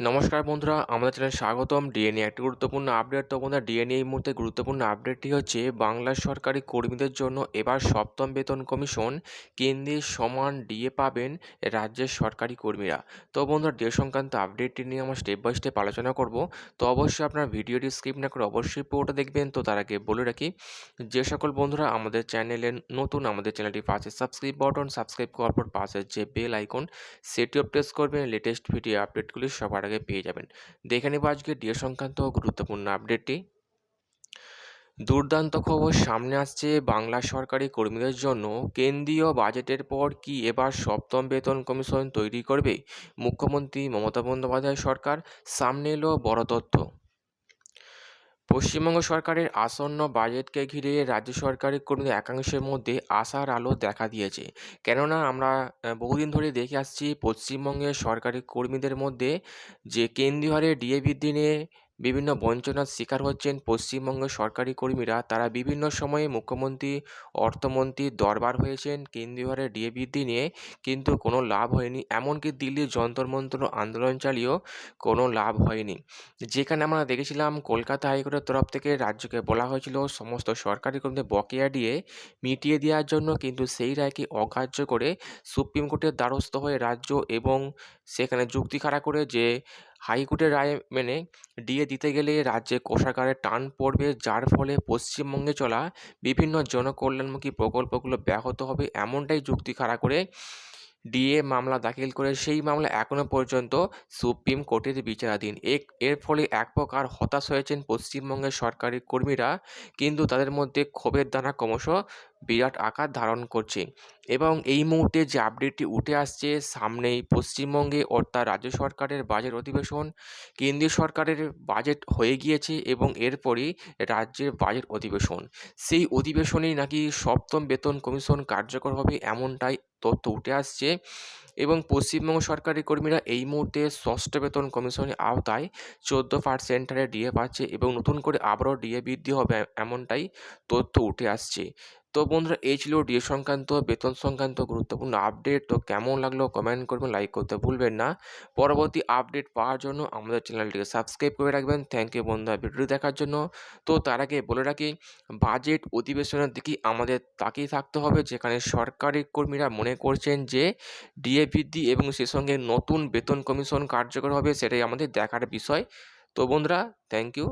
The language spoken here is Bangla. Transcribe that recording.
নমস্কার বন্ধুরা, আমাদের চ্যানেল স্বাগতম। ডিএনএ একটি গুরুত্বপূর্ণ আপডেট। তো বন্ধুরা, ডিএনএ এই মুহূর্তে গুরুত্বপূর্ণ আপডেটটি হচ্ছে, বাংলা সরকারি কর্মীদের জন্য এবার সপ্তম বেতন কমিশন কেন্দ্রের সমান ডিএ পাবেন রাজ্যের সরকারি কর্মীরা। তো বন্ধুরা, ডিএ সংক্রান্ত আপডেটটি নিয়ে আমরা স্টেপ বাই স্টেপ আলোচনা করব। তো অবশ্যই আপনার ভিডিওটি স্কিপ না করে অবশ্যই পুরোটা দেখবেন। তো তার আগে বলে রাখি, যে সকল বন্ধুরা আমাদের চ্যানেলে নতুন, আমাদের চ্যানেলটি পাশে সাবস্ক্রাইব বটন সাবস্ক্রাইব করার পর পাশে যে বেল আইকন সেটিও প্রেস করবেন। লেটেস্ট ভিডিও আপডেটগুলি সবার আগে পেয়ে যাবেন। দেখে নেব আজকে ডিএ সংক্রান্ত গুরুত্বপূর্ণ আপডেটটি দুর্দান্ত খবর সামনে আসছে বাংলা সরকারি কর্মীদের জন্য। কেন্দ্রীয় বাজেটের পর কি এবার সপ্তম বেতন কমিশন তৈরি করবে? মুখ্যমন্ত্রী মমতা বন্দ্যোপাধ্যায় সরকার, সামনে এলো বড় তথ্য। পশ্চিমবঙ্গ সরকারের আসন্ন বাজেটকে ঘিরে রাজ্য সরকারের কর্মীদের একাংশের মধ্যে আশার আলো দেখা দিয়েছে। কেননা আমরা বহুদিন ধরে দেখে আসছি পশ্চিমবঙ্গের সরকারি কর্মীদের মধ্যে যে কেন্দ্রীয় হারে ডিএ বৃদ্ধি নিয়ে বিভিন্ন বঞ্চনার শিকার হচ্ছেন পশ্চিমবঙ্গের সরকারি কর্মীরা। তারা বিভিন্ন সময়ে মুখ্যমন্ত্রী, অর্থমন্ত্রী দরবার হয়েছেন, কেন্দ্রীয় হারে ডিএ বৃদ্ধি নিয়ে। কিন্তু কোনো লাভ হয়নি। এমনকি দিল্লির যন্তর মন্ত্র আন্দোলন চালিয়েও কোনো লাভ হয়নি। যেখানে আমরা দেখেছিলাম, কলকাতা হাইকোর্টের তরফ থেকে রাজ্যকে বলা হয়েছিল, সমস্ত সরকারি কর্মীদের বকেয়া দিয়ে মিটিয়ে দেওয়ার জন্য। কিন্তু সেই রায়কে অগ্রাহ্য করে সুপ্রিম কোর্টের দ্বারস্থ হয়ে রাজ্য এবং সেখানে যুক্তি খাড়া করে যে হাইকোর্টের রায় মেনে ডিএ দিতে গেলে রাজ্যে কোষাগারে টান পড়বে, যার ফলে পশ্চিমবঙ্গে চলা বিভিন্ন জনকল্যাণমুখী প্রকল্পগুলো ব্যাহত হবে, এমনটাই যুক্তি খাড়া করে ডিএ মামলা দাখিল করে সেই মামলা এখনও পর্যন্ত সুপ্রিম কোর্টের বিচারাধীন। এক, এর ফলে এক প্রকার হতাশ হয়েছেন পশ্চিমবঙ্গের সরকারি কর্মীরা, কিন্তু তাদের মধ্যে ক্ষোভের দানা ক্রমশ বিরাট আকার ধারণ করছে। এবং এই মুহূর্তে যে আপডেটটি উঠে আসছে, সামনেই পশ্চিমবঙ্গে অর্থাৎ রাজ্য সরকারের বাজেট অধিবেশন, কেন্দ্রীয় সরকারের বাজেট হয়ে গিয়েছে এবং এরপরই রাজ্যের বাজেট অধিবেশন। সেই অধিবেশনেই নাকি সপ্তম বেতন কমিশন কার্যকর হবে এমনটাই তথ্য উঠে আসছে এবং পশ্চিমবঙ্গ সরকারি কর্মীরা এই মুহূর্তে ষষ্ঠ বেতন কমিশনের আওতায় চোদ্দ পার্সেন্ট হারে ডিএ পাচ্ছে এবং নতুন করে আবারও ডিএ বৃদ্ধি হবে এমনটাই তথ্য উঠে আসছে। তো বন্ধুরা, এই ছিল ডিএ সংক্রান্ত, বেতন সংক্রান্ত গুরুত্বপূর্ণ আপডেট। তো কেমন লাগল কমেন্ট করবেন, লাইক করতে ভুলবেন না। পরবর্তী আপডেট পাওয়ার জন্য আমাদের চ্যানেলটিকে সাবস্ক্রাইব করে রাখবেন। থ্যাংক ইউ বন্ধুরা ভিডিও দেখার জন্য। তো তার আগে বলে রাখি, বাজেট অধিবেশনের দিকেই আমাদের তাকিয়ে থাকতে হবে, যেখানে সরকারি কর্মীরা মনে করছেন যে ডিএ বৃদ্ধি এবং সে সঙ্গে নতুন বেতন কমিশন কার্যকর হবে সেটাই আমাদের দেখার বিষয়। তো বন্ধুরা থ্যাংক ইউ